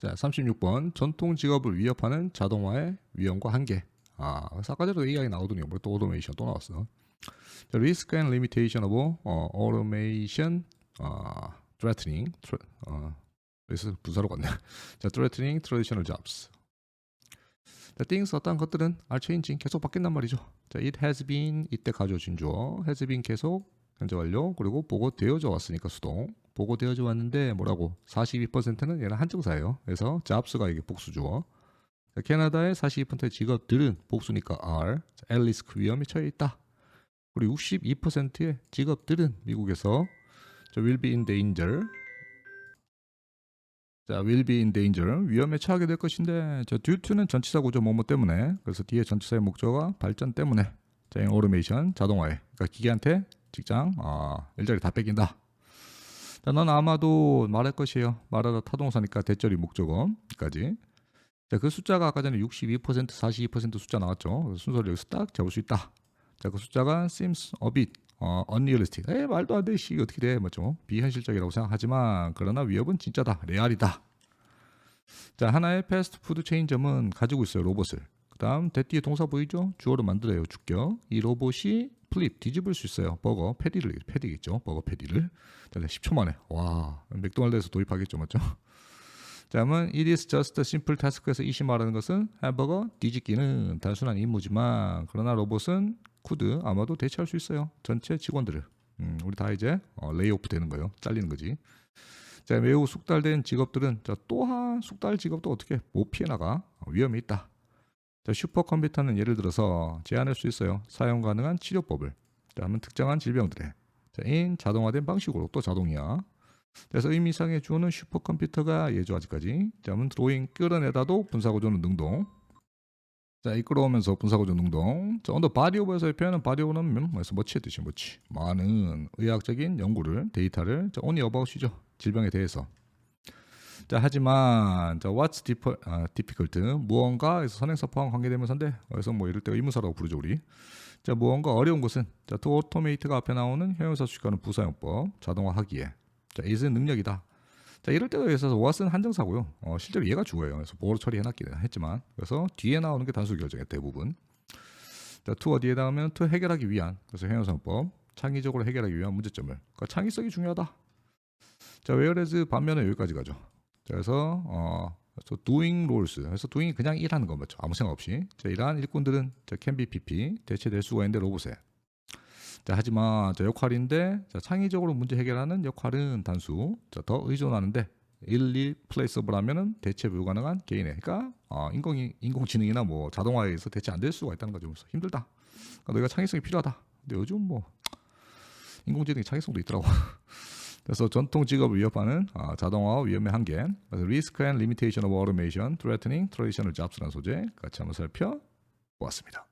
자, 36번 전통 직업을 위협하는 자동화의 위험과 한계. 아, 전에 AI 나오더니 뭐또 오토메이션 또 나왔어. 자, risk and limitation of 어, automation 어, threatening thr- 어, 그래서 부사로 갔네. 자, threatening traditional jobs. 자, things 어떤 것들은 are changing 계속 바뀐단 말이죠. 자, it has been 이때 가져진 주어 has been 계속 현재 완료 그리고 보고 되어져 왔으니까 수동 보고되어져 왔는데 뭐라고 42%는 얘는 한정사예요. 그래서 jobs가 이게 복수 주어. 자, 캐나다의 42%의 직업들은 복수니까 at risk 위험에 처해 있다. 그리고 62%의 직업들은 미국에서 자, will be in danger 자, will be in danger 위험에 처하게 될 것인데 저 due to는 전치사 구조 뭐뭐 때문에 그래서 뒤에 전치사의 목적어가 발전 때문에 자, 오토메이션 자동화에 그러니까 기계한테 직장 아, 일자리 다 뺏긴다. 자, 넌 아마도 말할 것이에요. 말하다 타동사니까 대절이 목적어까지. 자, 그 숫자가 아까 전에 62%, 42% 숫자 나왔죠. 순서를 여기서 딱 잡을 수 있다. 자, 그 숫자가 seems a bit 어, unrealistic. 에 말도 안 돼. 씨 어떻게 돼? 맞죠? 비현실적이라고 생각하지만 그러나 위협은 진짜다. 레알이다. 자, 하나의 패스트푸드 체인점은 가지고 있어요. 로봇을. 그다음 대 뒤에 동사 보이죠? 주어로 만들어요. 주격. 이 로봇이 플립 뒤집을 수 있어요. 버거 패디를 패디겠죠. 버거 패디를. 자, 10초 만에. 와, 맥도날드에서 도입하겠죠, 맞죠? 다음은 it is just a simple task에서 이시 말하는 것은 햄버거 뒤집기는 단순한 임무지만 그러나 로봇은 쿠드 아마도 대체할 수 있어요. 전체 직원들을. 음, 우리 다 이제 어, 레이오프 되는 거예요. 잘리는 거지. 자, 매우 숙달된 직업들은 자, 또한 숙달 직업도 어떻게 못 피해 나가 어, 위험이 있다. 자, 슈퍼컴퓨터는 예를 들어서 제한할 수 있어요. 사용 가능한 치료법을. 자, 하면 특정한 질병들에 자, 인 자동화된 방식으로 또 자동이야. 그래서 의미상의 주어는 슈퍼컴퓨터가 예죠 아직까지. 자, 그러면 드로잉 끌어내다도 분사구조는 능동. 자, 이끌어오면서 분사구조 능동. 자, 언더 바디 오버에서의 표현은 바디 오버는 뭐에서 뭐치의 뜻이 뭐치. 많은 의학적인 연구를 데이터를 자, only about이죠. 질병에 대해서. 자, 하지만 자, what's 아, difficult 무언가에서 선행사 포함 관계되면서인데 그래서 뭐 이럴 때 의무사라고 부르죠 우리. 자, 무언가 어려운 것은 자, to automate가 앞에 나오는 형용사 수식하는 부사용법 자동화하기에 자, is는 능력이다. 자, 이럴 때에 있어서 what은 한정사고요. 어, 실제로 얘가 주어예요. 그래서 보호로 처리해놨긴 했지만 그래서 뒤에 나오는 게 단수 결정의 대부분. 자, to 어디에 나오면 to 해결하기 위한 그래서 형용사법 창의적으로 해결하기 위한 문제점을. 그러니까 창의성이 중요하다. 자, whereas 반면에 여기까지 가죠. 자, 그래서 어, 그래서 doing roles. 그래서 doing이 그냥 일하는 거 맞죠? 아무 생각 없이. 자, 이러한 일꾼들은 자, can be pp 대체될 수가 있는데 로봇에. 자, 하지만 자, 역할인데 자, 창의적으로 문제 해결하는 역할은 단수. 자, 더 의존하는데 irreplaceable 하면은 대체 불가능한 개인의. 그러니까 어, 인공이 인공지능이나 뭐 자동화에 의해서 대체 안 될 수가 있다는 거죠. 그래서 힘들다. 그러니까 너희가 창의성이 필요하다. 근데 요즘 뭐 인공지능이 창의성도 있더라고. 그래서 전통 직업을 위협하는 아, 자동화와 위험의 한계, 그래서 Risk and Limitation of Automation, Threatening Traditional Jobs라는 소재 같이 한번 살펴보았습니다.